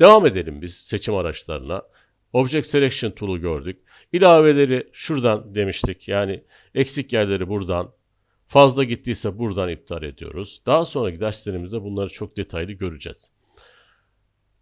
Devam edelim biz seçim araçlarına. Object Selection Tool'u gördük. İlaveleri şuradan demiştik. Yani eksik yerleri buradan, fazla gittiyse buradan iptal ediyoruz. Daha sonraki derslerimizde bunları çok detaylı göreceğiz.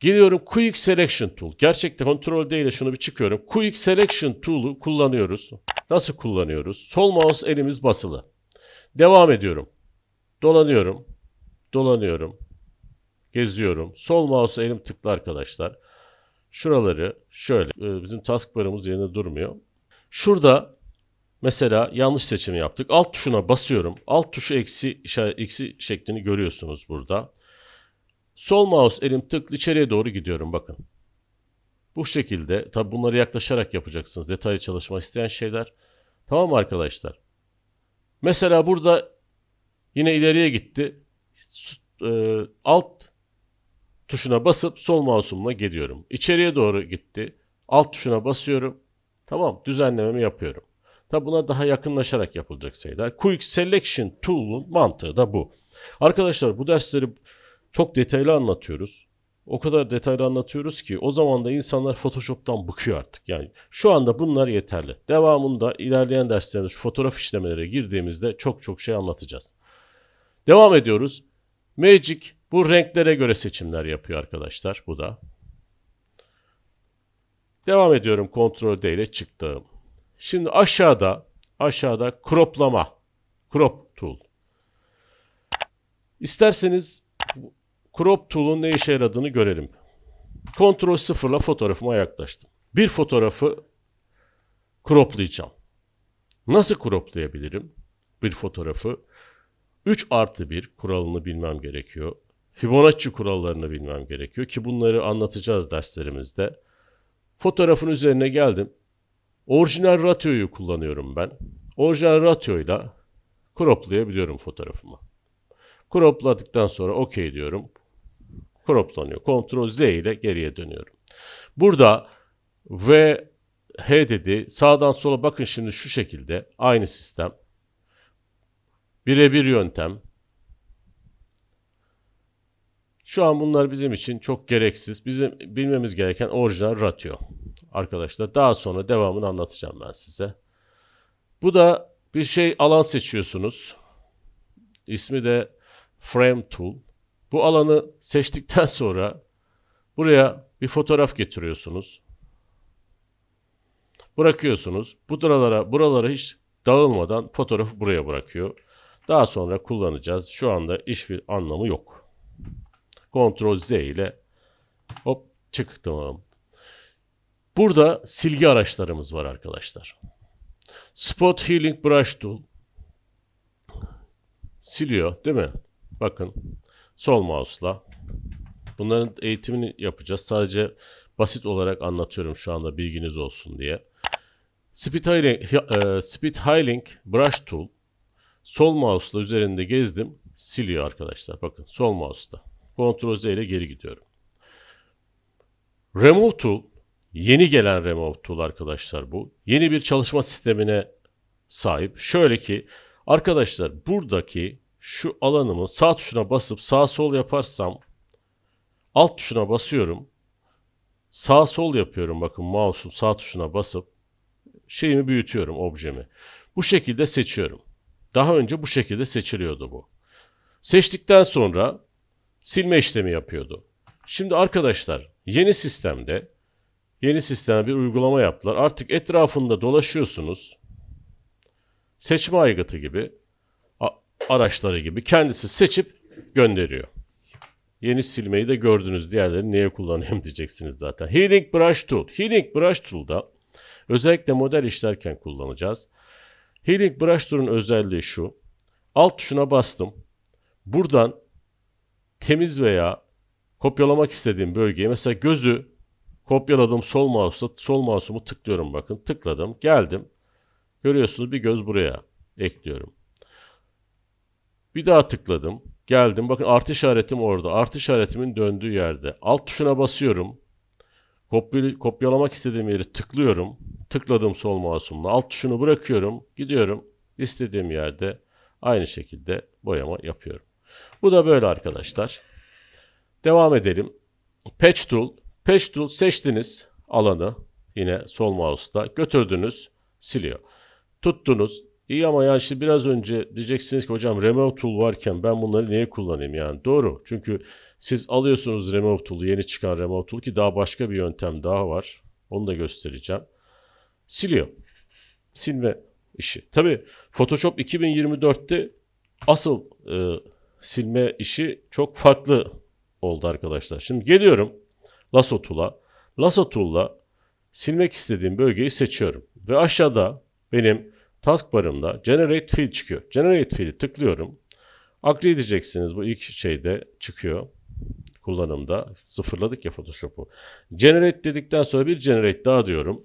Geliyorum Quick Selection Tool. Gerçekten kontrol değil şunu bir çıkıyorum. Quick Selection Tool'u kullanıyoruz. Nasıl kullanıyoruz? Sol mouse elimiz basılı. Devam ediyorum. Dolanıyorum. Dolanıyorum. Geziyorum. Sol mouse elim tıklı arkadaşlar. Şuraları şöyle. e, Bizim taskbarımız yerinde durmuyor. Şurada mesela yanlış seçimi yaptık. Alt tuşuna basıyorum. Alt tuşu eksi, eksi şeklini görüyorsunuz burada. Sol mouse elim tıklı içeriye doğru gidiyorum bakın. Bu şekilde tabi bunları yaklaşarak yapacaksınız. Detaylı çalışma isteyen şeyler. Tamam mı arkadaşlar? Mesela burada yine ileriye gitti. E, alt tuşuna basıp sol mouse'umla geliyorum. İçeriye doğru gitti. Alt tuşuna basıyorum. Tamam düzenlememi yapıyorum. Tabi buna daha yakınlaşarak yapılacak şeyler. Quick Selection Tool'un mantığı da bu. Arkadaşlar bu dersleri çok detaylı anlatıyoruz. O kadar detaylı anlatıyoruz ki o zaman da insanlar Photoshop'tan bıkıyor artık. Yani şu anda bunlar yeterli. Devamında ilerleyen derslerimizde şu fotoğraf işlemelere girdiğimizde çok çok şey anlatacağız. Devam ediyoruz. Magic bu renklere göre seçimler yapıyor arkadaşlar. Bu da. Devam ediyorum. Ctrl D ile çıktım. Şimdi aşağıda aşağıda croplama. Crop tool. İsterseniz crop tool'un ne işe yaradığını görelim. Ctrl 0 ile fotoğrafıma yaklaştım. Bir fotoğrafı croplayacağım. Nasıl croplayabilirim bir fotoğrafı? 3 artı 1 kuralını bilmem gerekiyor. Fibonacci kurallarını bilmem gerekiyor ki bunları anlatacağız derslerimizde. Fotoğrafın üzerine geldim. Orijinal ratioyu kullanıyorum ben. Orijinal ratioyla croplayabiliyorum fotoğrafımı. Cropladıktan sonra OK diyorum. Croplanıyor. Ctrl Z ile geriye dönüyorum. Burada V H dedi. Sağdan sola bakın şimdi şu şekilde. Aynı sistem. Birebir yöntem. Şu an bunlar bizim için çok gereksiz. Bizim bilmemiz gereken orijinal ratio. Arkadaşlar daha sonra devamını anlatacağım ben size. Bu da bir şey alan seçiyorsunuz. İsmi de Frame Tool. Bu alanı seçtikten sonra buraya bir fotoğraf getiriyorsunuz. Bırakıyorsunuz. Buralara, buralara hiç dağılmadan fotoğrafı buraya bırakıyor. Daha sonra kullanacağız. Şu anda hiçbir anlamı yok. Ctrl Z ile hop çıktım. Burada silgi araçlarımız var arkadaşlar. Spot Healing Brush Tool siliyor değil mi? Bakın sol mouse'la. Bunların eğitimini yapacağız. Sadece basit olarak anlatıyorum şu anda bilginiz olsun diye. Speed Healing, e, Speed Healing Brush Tool sol mouse'la üzerinde gezdim. Siliyor arkadaşlar. Bakın sol mouse'la. Ctrl Z ile geri gidiyorum. Remove Tool yeni gelen Remove Tool arkadaşlar bu. Yeni bir çalışma sistemine sahip. Şöyle ki arkadaşlar buradaki şu alanımı sağ tuşuna basıp sağ sol yaparsam alt tuşuna basıyorum. Sağ sol yapıyorum bakın mouse'un sağ tuşuna basıp şeyimi büyütüyorum objemi. Bu şekilde seçiyorum. Daha önce bu şekilde seçiliyordu bu. Seçtikten sonra silme işlemi yapıyordu. Şimdi arkadaşlar yeni sistemde yeni sisteme bir uygulama yaptılar. Artık etrafında dolaşıyorsunuz. Seçme aygıtı gibi araçları gibi kendisi seçip gönderiyor. Yeni silmeyi de gördünüz. Diğerlerini niye kullanıyorum diyeceksiniz zaten. Healing Brush Tool. Healing Brush Tool'da özellikle model işlerken kullanacağız. Healing Brush Tool'un özelliği şu. Alt tuşuna bastım. Buradan temiz veya kopyalamak istediğim bölgeye mesela gözü kopyaladım sol mouse'la sol mouse'umu tıklıyorum bakın. Tıkladım. Geldim. Görüyorsunuz bir göz buraya ekliyorum. Bir daha tıkladım. Geldim. Bakın artı işaretim orada. Artı işaretimin döndüğü yerde. Alt tuşuna basıyorum. Kopyal kopyalamak istediğim yeri tıklıyorum. Tıkladım sol mouse'umla. Alt tuşunu bırakıyorum. Gidiyorum. İstediğim yerde aynı şekilde boyama yapıyorum. Bu da böyle arkadaşlar. Devam edelim. Patch Tool. Patch Tool seçtiniz alanı yine sol mouse'da götürdünüz siliyor. Tuttunuz. İyi ama yani işte biraz önce diyeceksiniz ki hocam Remove Tool varken ben bunları niye kullanayım yani? Doğru. Çünkü siz alıyorsunuz Remove Tool'u yeni çıkan Remove Tool ki daha başka bir yöntem daha var. Onu da göstereceğim. Siliyor. Silme işi. Tabii Photoshop 2024'te asıl e, silme işi çok farklı oldu arkadaşlar. Şimdi geliyorum Lasso Tool'a. Lasso Tool'la silmek istediğim bölgeyi seçiyorum. Ve aşağıda benim taskbarımda Generate Fill çıkıyor. Generate Fill'i tıklıyorum. Agree edeceksiniz. Bu ilk şeyde çıkıyor kullanımda. Sıfırladık ya Photoshop'u. Generate dedikten sonra bir generate daha diyorum.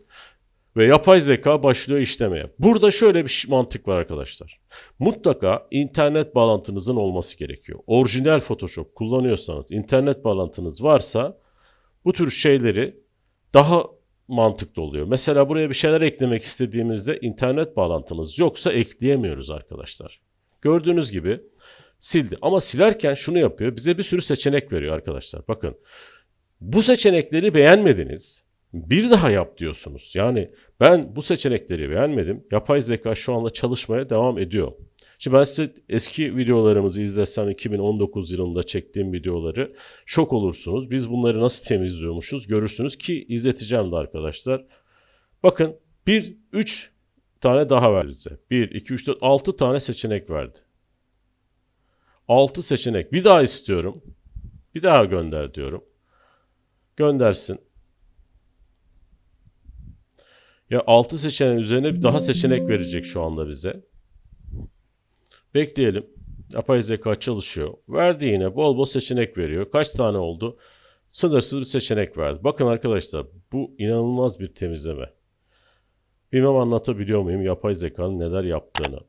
Ve yapay zeka başlıyor işlemeye. Burada şöyle bir mantık var arkadaşlar. Mutlaka internet bağlantınızın olması gerekiyor. Orijinal Photoshop kullanıyorsanız, internet bağlantınız varsa bu tür şeyleri daha mantıklı oluyor. Mesela buraya bir şeyler eklemek istediğimizde internet bağlantımız yoksa ekleyemiyoruz arkadaşlar. Gördüğünüz gibi sildi. Ama silerken şunu yapıyor. Bize bir sürü seçenek veriyor arkadaşlar. Bakın. Bu seçenekleri beğenmediniz. Bir daha yap diyorsunuz. Yani ben bu seçenekleri beğenmedim. Yapay zeka şu anda çalışmaya devam ediyor. Şimdi ben size eski videolarımızı izlesem 2019 yılında çektiğim videoları şok olursunuz. Biz bunları nasıl temizliyormuşuz görürsünüz ki izleteceğim de arkadaşlar. Bakın 1, 3 tane daha verdi size. 1, 2, 3, 4, 6 tane seçenek verdi. 6 seçenek. Bir daha istiyorum. Bir daha gönder diyorum. Göndersin. Ya 6 seçeneğin üzerine bir daha seçenek verecek şu anda bize. Bekleyelim. Yapay zeka çalışıyor. Verdi yine bol bol seçenek veriyor. Kaç tane oldu? Sınırsız bir seçenek verdi. Bakın arkadaşlar bu inanılmaz bir temizleme. Bilmem anlatabiliyor muyum yapay zekanın neler yaptığını.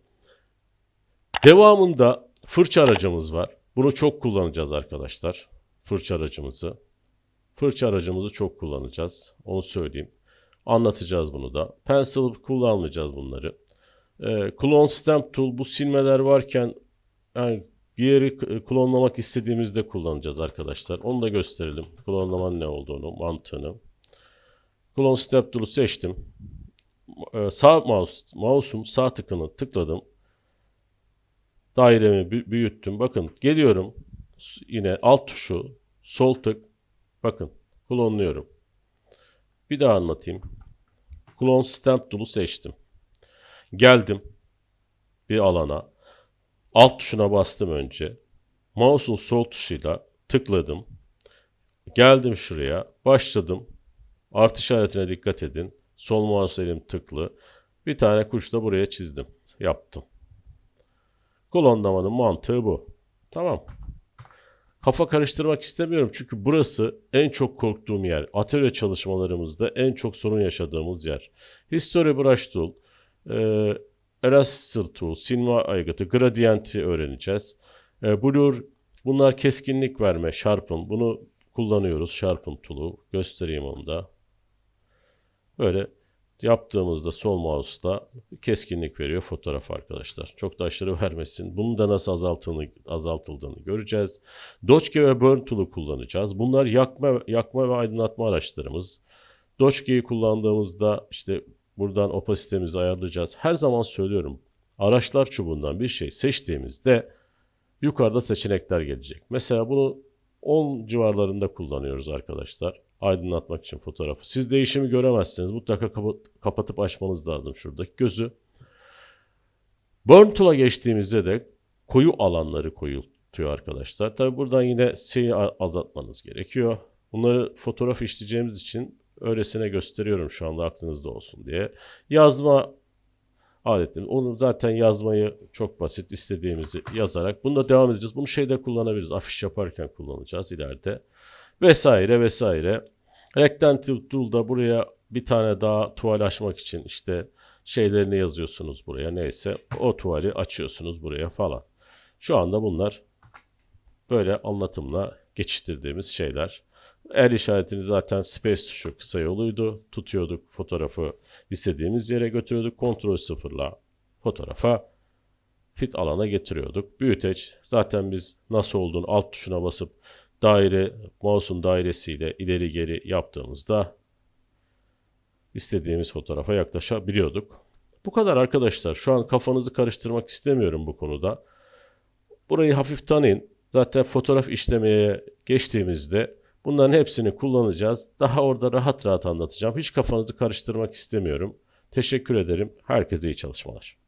Devamında fırça aracımız var. Bunu çok kullanacağız arkadaşlar. Fırça aracımızı. Fırça aracımızı çok kullanacağız. Onu söyleyeyim. Anlatacağız bunu da. Pencil kullanmayacağız bunları. E, clone stamp tool bu silmeler varken yani bir yeri klonlamak istediğimizde kullanacağız arkadaşlar. Onu da gösterelim. Klonlamanın ne olduğunu, mantığını. Clone stamp tool'u seçtim. E, sağ mouse, mouse'um sağ tıkını tıkladım. Dairemi büyüttüm. Bakın geliyorum. Yine alt tuşu, sol tık. Bakın klonluyorum. Bir daha anlatayım. Clone stamp tool'u seçtim. Geldim bir alana. Alt tuşuna bastım önce. Mouse'un sol tuşuyla tıkladım. Geldim şuraya. Başladım. Artı işaretine dikkat edin. Sol mouse elim tıklı. Bir tane kuş da buraya çizdim. Yaptım. Klonlamanın mantığı bu. Tamam. Kafa karıştırmak istemiyorum çünkü burası en çok korktuğum yer. Atölye çalışmalarımızda en çok sorun yaşadığımız yer. History Brush Tool, e, Eraser Tool, silme aygıtı, Gradient'i öğreneceğiz. E, Blur, bunlar keskinlik verme, Sharpen. Bunu kullanıyoruz. Sharpen Tool'u. Göstereyim onu da. Böyle yaptığımızda sol mouse'da keskinlik veriyor fotoğraf arkadaşlar. Çok da aşırı vermesin. Bunun da nasıl azaltıldığını, azaltıldığını göreceğiz. Dodge ve Burn Tool'u kullanacağız. Bunlar yakma, yakma ve aydınlatma araçlarımız. Dodge'yi kullandığımızda işte buradan opasitemizi ayarlayacağız. Her zaman söylüyorum. Araçlar çubuğundan bir şey seçtiğimizde yukarıda seçenekler gelecek. Mesela bunu 10 civarlarında kullanıyoruz arkadaşlar aydınlatmak için fotoğrafı. Siz değişimi göremezseniz mutlaka kapatıp açmanız lazım şuradaki gözü. Burn Tool'a geçtiğimizde de koyu alanları koyultuyor arkadaşlar. Tabi buradan yine şeyi azaltmanız gerekiyor. Bunları fotoğraf işleyeceğimiz için öylesine gösteriyorum şu anda aklınızda olsun diye. Yazma aletimiz. Onu zaten yazmayı çok basit istediğimizi yazarak. Bunu da devam edeceğiz. Bunu şeyde kullanabiliriz. Afiş yaparken kullanacağız ileride vesaire vesaire. Rectangle Tool'da buraya bir tane daha tuval açmak için işte şeylerini yazıyorsunuz buraya neyse o tuvali açıyorsunuz buraya falan. Şu anda bunlar böyle anlatımla geçiştirdiğimiz şeyler. El işaretini zaten space tuşu kısa yoluydu. Tutuyorduk fotoğrafı istediğimiz yere götürüyorduk. Kontrol sıfırla fotoğrafa fit alana getiriyorduk. Büyüteç zaten biz nasıl olduğunu alt tuşuna basıp daire, mouse'un dairesiyle ileri geri yaptığımızda istediğimiz fotoğrafa yaklaşabiliyorduk. Bu kadar arkadaşlar. Şu an kafanızı karıştırmak istemiyorum bu konuda. Burayı hafif tanıyın. Zaten fotoğraf işlemeye geçtiğimizde bunların hepsini kullanacağız. Daha orada rahat rahat anlatacağım. Hiç kafanızı karıştırmak istemiyorum. Teşekkür ederim. Herkese iyi çalışmalar.